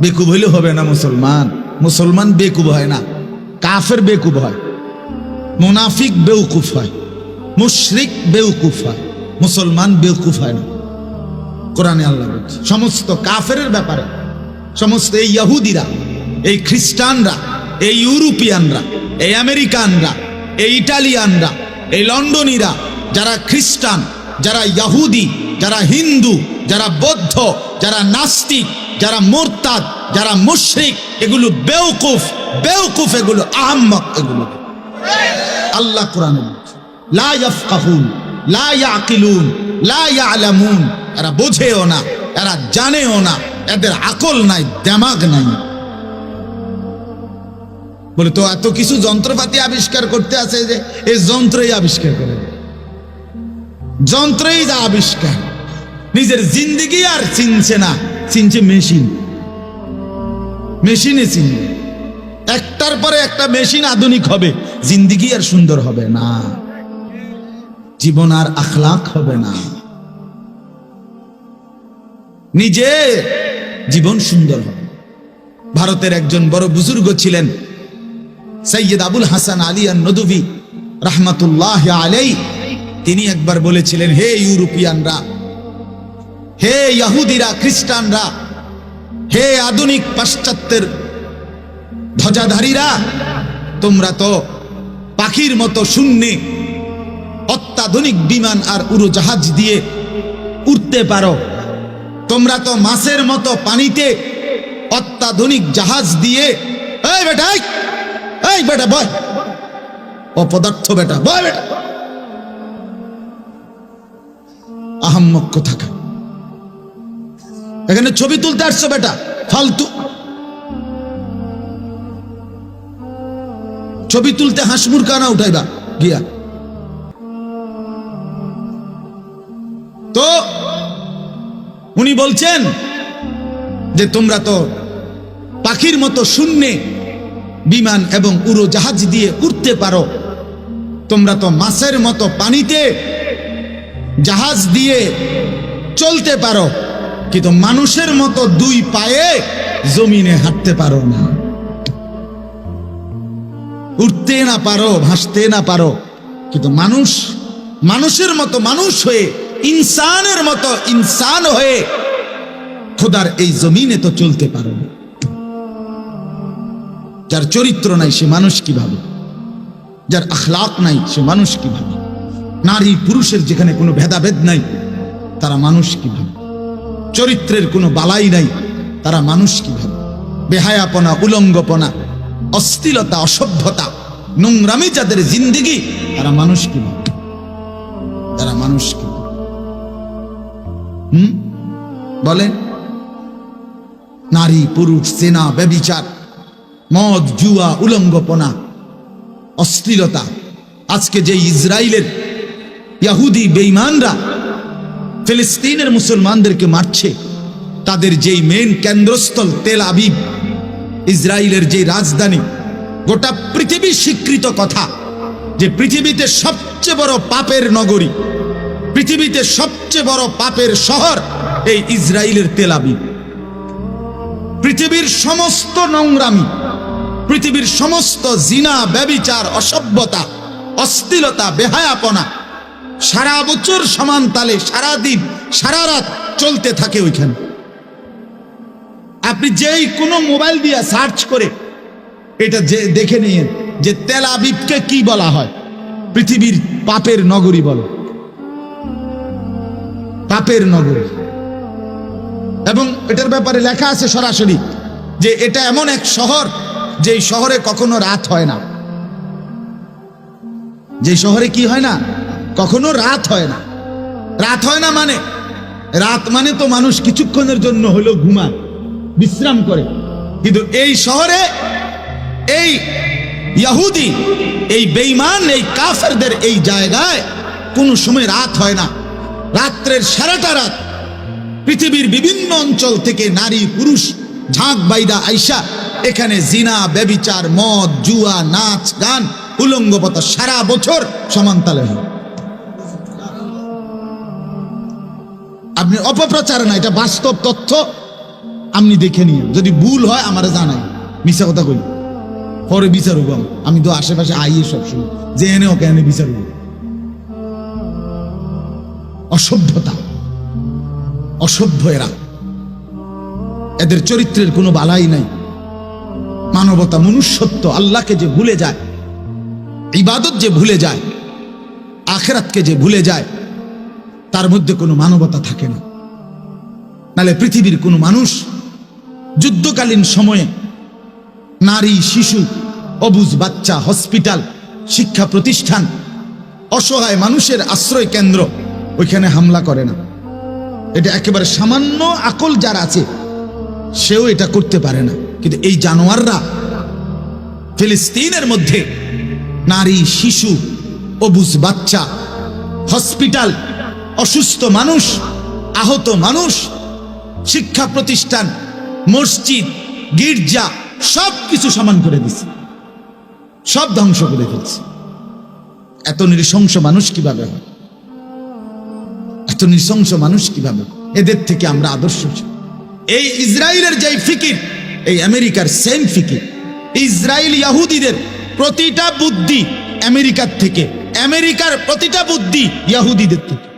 বেকুব হইলে হবে না মুসলমান। মুসলমান বেকুব হয় না। কাফের বেকুব হয়। মুনাফিক বেউকুফ হয়। মুশরিক বেউকুফ হয়। মুসলমান বেউকুফ হয় না। কোরআনে আল্লাহ বলছে, সমস্ত কাফের ব্যাপারে, সমস্ত এই ইহুদিরা এই খ্রিস্টানরা, এই ইউরোপিয়ানরা, এই আমেরিকানরা, এই ইটালিয়ানরা, এই লন্ডনীরা, যারা খ্রিস্টান, যারা ইয়াহুদি, যারা হিন্দু, যারা বৌদ্ধ, যারা নাস্তিক যারা মোরতাদ, যারা মুশরিক, এগুলো বেউকুফ বেউকুফ এগুলো, আহম্মক এগুলো। আল্লাহ কোরআনে লা ইয়াফকাহুন, লা ইয়াকিলুন, লা ইয়ালামুন। এরা বোঝেও না, এরা জানেও না, এদের আকল নাই, দেমাগ নাই। বলে, তো এত কিছু যন্ত্রপাতি আবিষ্কার করতে আছে যে, এই যন্ত্রই আবিষ্কার করে যন্ত্রই যা আবিষ্কার। নিজের জিন্দিগি আর চিনছে না। চিনছে মেশিন। মেশিনে চিনবে। একটার পরে একটা মেশিন আধুনিক হবে। জিন্দিগি আর সুন্দর হবে না। জীবন আর আখলাক হবে না। নিজে জীবন সুন্দর হবে। ভারতের একজন বড় বুজুর্গ ছিলেন সৈয়দ আবুল হাসান আলী আর নদুবি রহমতুল্লাহ আলাই তিনি একবার বলেছিলেন, হে ইউরোপিয়ানরা হে ইয়াহুদিরা খ্রিস্টানরা হে আধুনিক পাশ্চাত্যের ধ্বজাধারীরা তোমরা তো পাখির মতো শূন্যে অত্যাধুনিক বিমান আর উড়োজাহাজ দিয়ে উঠতে পারো। তোমরা তো মাছের মতো পানিতে অত্যাধুনিক জাহাজ দিয়ে এই বেটা এই, বেটা বয়। অপদার্থ বেটা বয় বেটা। আহাম্মক থাকা এখানে ছবি তুলতে আসছো বেটা? ফালতু। ছবি তুলতে হাঁসমুর কানা উঠাইবা? গিয়া। তো, উনি বলছেন যে তোমরা তো পাখির মতো শূন্যে বিমান এবং উড়োজাহাজ দিয়ে উঠতে পারো। তোমরা তো মাছের মতো পানিতে জাহাজ দিয়ে চলতে পারো। কিন্তু মানুষের মতো দুই পায়ে জমিনে হাঁটতে পারো না। উঠতে না পারো, ভাসতে না পারো, কিন্তু মানুষ, মানুষের মতো মানুষ হয়ে, ইনসানের মতো ইনসান হয়ে খোদার এই জমিনে তো চলতে পারো না। যার চরিত্র নাই সে মানুষ কীভাবে? যার আখলাক নাই সে মানুষ কীভাবে? নারী পুরুষের যেখানে কোনো ভেদাভেদ নাই, তারা মানুষ কীভাবে? চরিত্রের কোনো বালাই নাই। তারা মানুষ কীভাবে? বেহায়াপনা, উলঙ্গপনা অস্থিলতা অসভ্যতা, নোংরামি যাদের জিন্দিগি, তারা মানুষ কীভাবে? তারা মানুষ কীভাবে? হুম? বলেন নারী, পুরুষ, সেনা, ব্যবিচার, মদ, জুয়া, উলঙ্গপনা, অশ্লীলতা। আজকে যে ইসরায়েলের ইয়াহুদি বেঈমানরা ফিলিস্তিনের মুসলমানদেরকে মারছে। তাদের যেই মেন কেন্দ্রস্থল তেল আবিব ইসরায়েলের যে রাজধানী, গোটা পৃথিবী স্বীকৃত কথা যে পৃথিবীতে সবচেয়ে বড় পাপের নগরী, পৃথিবীতে সবচেয়ে বড় পাপের শহর এই ইসরায়েলের তেল আবিব। পৃথিবীর সমস্ত নোংরামি, পৃথিবীর সমস্ত জিনা, ব্যবিচার, অসভ্যতা অস্থিলতা বেহায়াপনা সারা বছর সমান তালে, সারা দিন, সারা রাত চলতে থাকে ওইখানে। আপনি যেই কোনো মোবাইল দিয়ে সার্চ করে এটা যে দেখে নিন যে তেল আবিবকে কি বলা হয়, পৃথিবীর পাপের নগরী বলো। পাপের নগরী। এবং এটার ব্যাপারে লেখা আছে সরাসরি যে এটা এমন এক শহর যে শহরে কখনো রাত হয় না। যে শহরে কি হয় না? কখনো রাত হয় না। রাত হয় না মানে? রাত মানে তো মানুষ কিছুক্ষণের জন্য হলেও ঘুমায়, বিশ্রাম করে। কিন্তু এই শহরে এই ইয়াহুদি এই বেইমান এই কাফেরদের এই জায়গায় কোনো সময় রাত হয় না। রাত্রের সারাটা রাত পৃথিবীর বিভিন্ন অঞ্চল থেকে নারী, পুরুষ, ঝাঁক, বাইদা, আইসা, এখানে জিনা, ব্যবিচার, মদ, জুয়া, নাচ, গান উলঙ্গপতা সারা বছর সমান্তালে হয়। আপনি অপপ্রচার না, এটা বাস্তব তথ্য। আপনি দেখে নিয়ে যদি ভুল হয়, আমার জানাই। মিশা কথা কই। পরে বিচার হব আমি। আমি তো আশেপাশে আইয়ে সবসময়। যে এনে ওকে এনে বিচার হব অসভ্যতা। অসভ্য এরা। এদের চরিত্রের কোনো বালাই নাই। মানবতা, মনুষ্যত্ব, আল্লাহকে যে ভুলে যায়, ইবাদত যে ভুলে যায়, আখেরাতকে যে ভুলে যায় তার মধ্যে কোনো মানবতা থাকে না। নালে পৃথিবীর কোনো মানুষ যুদ্ধকালীন সময়ে নারী, শিশু, অবুজ বাচ্চা, হসপিটাল, শিক্ষা প্রতিষ্ঠান, অসহায় মানুষের আশ্রয় কেন্দ্র, ওইখানে হামলা করে না। এটা একেবারে সামান্য আকল যার আছে, সেও এটা করতে পারে না। কিন্তু এই জানোয়াররা ফিলিস্তিনের মধ্যে নারী, শিশু, অবুজ বাচ্চা, হসপিটাল অসুস্থ মানুষ, আহত মানুষ, শিক্ষা প্রতিষ্ঠান, মসজিদ, গির্জা সব কিছু সমান করে দিছে। সব ধ্বংস করে ফেলছে। এত নৃশংস মানুষ কীভাবে হয়? এত নৃশংস মানুষ কীভাবে? এদের থেকে আমরা আদর্শ এই ইসরায়েলের যে ফিকির, এই আমেরিকার সেম ফিকির ইসরায়েল ইয়াহুদিদের প্রতিটা বুদ্ধি আমেরিকার থেকে, আমেরিকার প্রতিটা বুদ্ধি ইয়াহুদিদের থেকে।